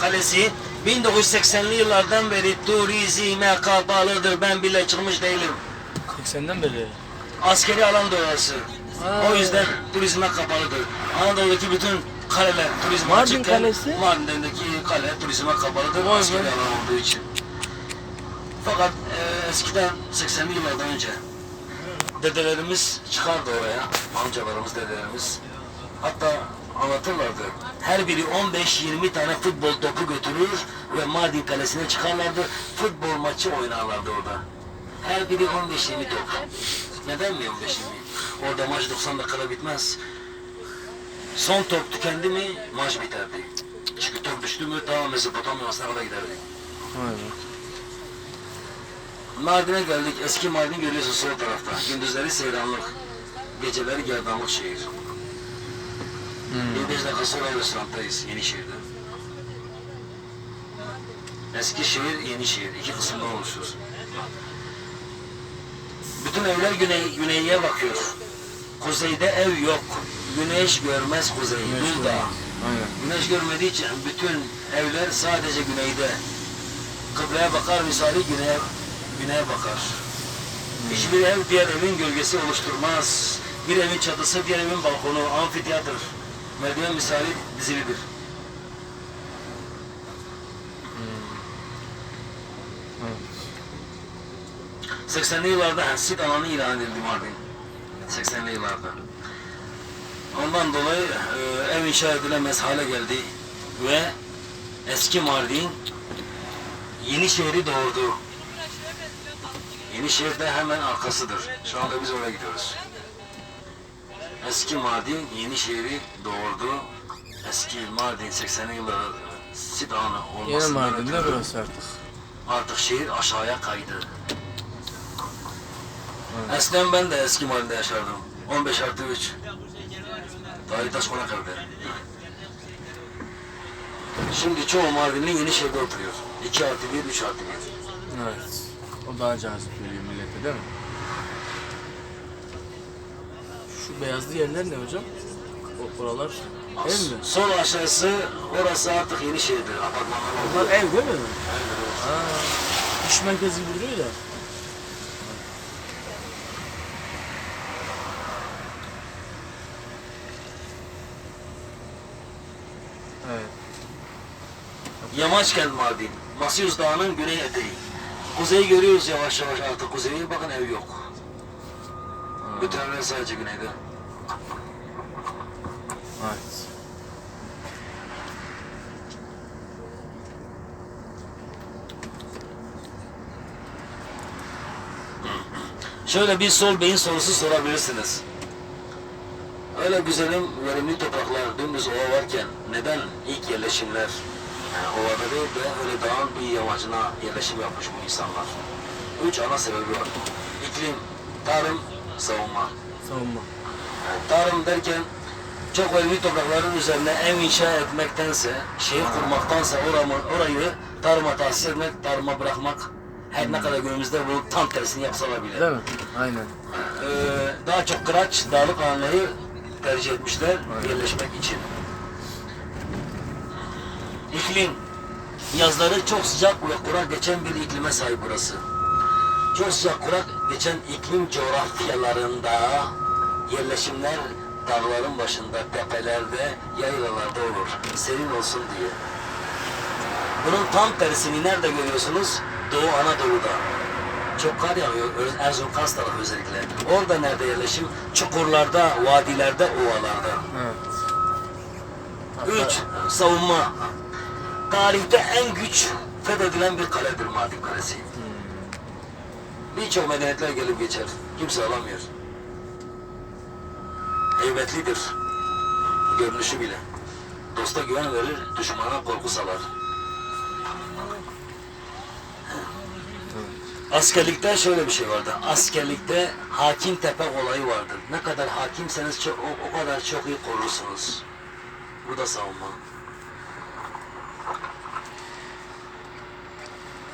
Kalesi 1980'li yıllardan beri turizme kapalıdır. Ben bile çıkmış değilim. 80'den beri. Askeri alan. Ha. O yüzden turizme kapalıdır. Anadolu'daki bütün kaleler turizme Mardin açıkken Kalesi? Mardin'deki kale turizme kapalıdır. Vay be. askeri alan olduğu için. Fakat e, eskiden 80'li yıllardan önce dedelerimiz çıkardı oraya. Amcalarımız, dedelerimiz. Hatta anlatırlardı. Her biri 15-20 tane futbol topu götürür ve Mardin Kalesi'ne çıkarlardı. Futbol maçı oynarlardı orada. Her biri 15-20 top. Neden mi 15-20? Orada maç 90 dakikada bitmez. Son top tükendi mi maç biterdi. Çünkü top düştü mü tamam Mezopotamya'sına kadar giderdi. Be. Mardin'e geldik. Eski Mardin görüyorsun sol tarafta. Gündüzleri seyranlık. Geceleri gerdanlık şehir. Beş dakika sonra restoranttayız Yenişehir'de. Eskişehir, Yenişehir. iki kısımdan oluşuyor. Bütün evler güney, güneye bakıyor. Kuzeyde ev yok. Güneş görmez kuzey. Güneş. Aynen. Güneş görmediği için bütün evler sadece güneyde. Kıbleye bakar misali güneye, güneye bakar. Hiçbir ev diğer evin gölgesi oluşturmaz. Bir evin çatısı diğer evin balkonu, amfiteyatr. Merdiven misali dizilidir. Evet. 80'li yıllarda ha, sit alanı ilan edildi Mardin. 80'li yıllarda. Ondan dolayı e, ev inşa edilemez hale geldi ve eski Mardin Yenişehir'i doğurdu. Yenişehir de hemen arkasıdır. Şu anda biz oraya gidiyoruz. Eski Mardin Yenişehir'i doğurdu. Eski Mardin 80'li yıllarda sit alanı Yeni olmasından Mardin'de ötürü burası artık. artık şehir aşağıya kaydı. Eskiden ben de eski mahallede yaşardım. 15 artı 3. Tarih taş konak evde. Şimdi çoğu Mardinli yeni şehirde oturuyor. 2 artı 1, 3 artı 1. Evet. O daha cazip geliyor millete değil mi? Şu beyazlı yerler ne hocam? O oralar ev mi? Sol aşağısı orası artık yeni şehirdir. Apartmanlar. Bunlar ev değil mi? Ha. İş merkezi gibi duruyor da. Evet. Yamaçkent Mardin. Masyuz Dağı'nın güney eteği. Kuzeyi görüyoruz yavaş yavaş artık kuzeyi. Bakın ev yok. Bütün sadece güneyde. Evet. Şöyle bir sol beyin sorusu sorabilirsiniz. Öyle güzelim, verimli topraklar, dümdüz ova varken neden ilk yerleşimler yani ovada değil de öyle dağın bir yamacına yerleşim yapmış bu insanlar? Üç ana sebebi var. İklim, tarım, savunma. Savunma. Tarım derken çok verimli toprakların üzerine ev inşa etmektense, şehir kurmaktansa oramı, orayı tarıma tahsis etmek, tarıma bırakmak her ne kadar günümüzde bu tam tersini yapsalar bile. Değil mi? Aynen. Ee, daha çok kıraç, dağlık alanları tercih etmişler yerleşmek için. İklim, yazları çok sıcak ve kurak geçen bir iklime sahip burası. Çok sıcak kurak geçen iklim coğrafyalarında yerleşimler dağların başında, tepelerde, yaylalarda olur. Serin olsun diye. Bunun tam tersini nerede görüyorsunuz? Doğu Anadolu'da. Çok kar yağıyor, Erzurum Kars tarafı özellikle. Orada nerede yerleşim? Çukurlarda, vadilerde, ovalarda. Evet. Üç, savunma. Tarihte en güç fethedilen bir kaledir Mardin Kalesi. Birçok medeniyetler gelip geçer. Kimse alamıyor. Heybetlidir. Görünüşü bile. Dosta güven verir, düşmana korku salar. Askerlikte şöyle bir şey vardı. Askerlikte hakim tepe olayı vardır. Ne kadar hakimseniz o, o kadar çok iyi korursunuz. Bu da savunma.